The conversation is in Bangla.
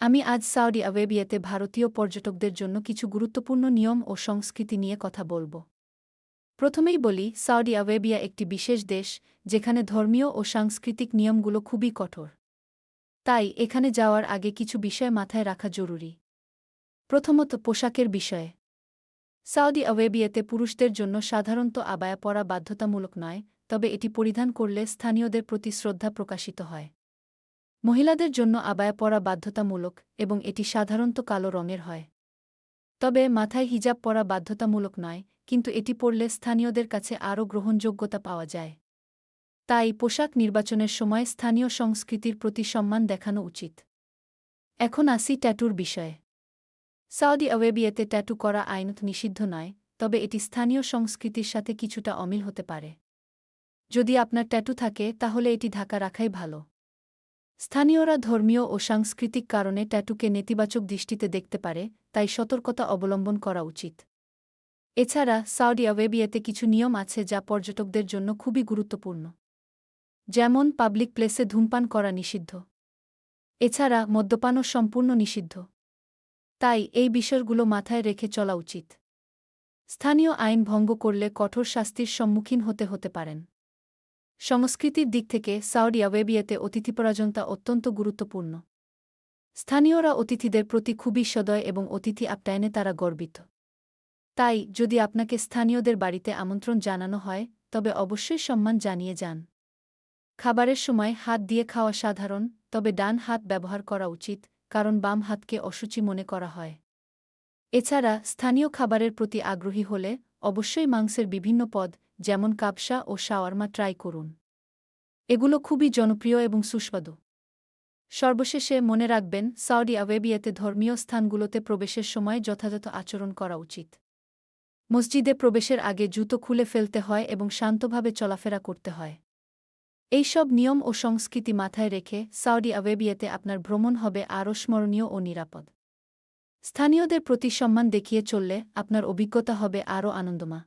আমি আজ সাউদি আরেবিয়াতে ভারতীয় পর্যটকদের জন্য কিছু গুরুত্বপূর্ণ নিয়ম ও সংস্কৃতি নিয়ে কথা বলব। প্রথমেই বলি, সাউদি আরেবিয়া একটি বিশেষ দেশ, যেখানে ধর্মীয় ও সাংস্কৃতিক নিয়মগুলো খুবই কঠোর। তাই এখানে যাওয়ার আগে কিছু বিষয় মাথায় রাখা জরুরি। প্রথমত পোশাকের বিষয়ে। সাউদি আরেবিয়াতে পুরুষদের জন্য সাধারণত আবায়া পরা বাধ্যতামূলক নয়, তবে এটি পরিধান করলে স্থানীয়দের প্রতি শ্রদ্ধা প্রকাশিত হয়। মহিলাদের জন্য আবায়া পরা বাধ্যতামূলক এবং এটি সাধারণত কালো রঙের হয়। তবে মাথায় হিজাব পরা বাধ্যতামূলক নয়, কিন্তু এটি পরলে স্থানীয়দের কাছে আরও গ্রহণযোগ্যতা পাওয়া যায়। তাই পোশাক নির্বাচনের সময় স্থানীয় সংস্কৃতির প্রতি সম্মান দেখানো উচিত। এখন আসি ট্যাটুর বিষয়ে। সাউদি আরেবিয়াতে ট্যাটু করা আইনত নিষিদ্ধ নয়, তবে এটি স্থানীয় সংস্কৃতির সাথে কিছুটা অমিল হতে পারে। যদি আপনার ট্যাটু থাকে, তাহলে এটি ঢাকা রাখাই ভালো। স্থানীয়রা ধর্মীয় ও সাংস্কৃতিক কারণে ট্যাটুকে নেতিবাচক দৃষ্টিতে দেখতে পারে, তাই সতর্কতা অবলম্বন করা উচিত। এছাড়া সাউদি আরেবিয়াতে কিছু নিয়ম আছে যা পর্যটকদের জন্য খুবই গুরুত্বপূর্ণ। যেমন, পাবলিক প্লেসে ধূমপান করা নিষিদ্ধ। এছাড়া, মদ্যপানও সম্পূর্ণ নিষিদ্ধ। তাই এই বিষয়গুলো মাথায় রেখে চলা উচিত। স্থানীয় আইন ভঙ্গ করলে কঠোর শাস্তির সম্মুখীন হতে হতে পারেন। সংস্কৃতির দিক থেকে সাউদি আরেবিয়াতে অতিথিপরাজনতা অত্যন্ত গুরুত্বপূর্ণ। স্থানীয়রা অতিথিদের প্রতি খুবই সদয় এবং অতিথি আপ্যায়নে তারা গর্বিত। তাই, যদি আপনাকে স্থানীয়দের বাড়িতে আমন্ত্রণ জানানো হয়, তবে অবশ্যই সম্মান জানিয়ে যান। খাবারের সময় হাত দিয়ে খাওয়া সাধারণ, তবে ডান হাত ব্যবহার করা উচিত, কারণ বাম হাতকে অসুচি মনে করা হয়। এছাড়া, স্থানীয় খাবারের প্রতি আগ্রহী হলে অবশ্যই মাংসের বিভিন্ন পদ, যেমন কাবসা ও শাওয়ারমা ট্রাই করুন। এগুলো খুবই জনপ্রিয় এবং সুস্বাদু। সর্বশেষে মনে রাখবেন সাউদি আরেবিয়াতে ধর্মীয় স্থানগুলোতে প্রবেশের সময় যথাযথ আচরণ করা উচিত। মসজিদে প্রবেশের আগে জুতো খুলে ফেলতে হয় এবং শান্তভাবে চলাফেরা করতে হয়। এইসব নিয়ম ও সংস্কৃতি মাথায় রেখে সাউদি আরেবিয়াতে আপনার ভ্রমণ হবে আরও স্মরণীয় ও নিরাপদ। স্থানীয়দের প্রতি সম্মান দেখিয়ে চললে আপনার অভিজ্ঞতা হবে আরও আনন্দমা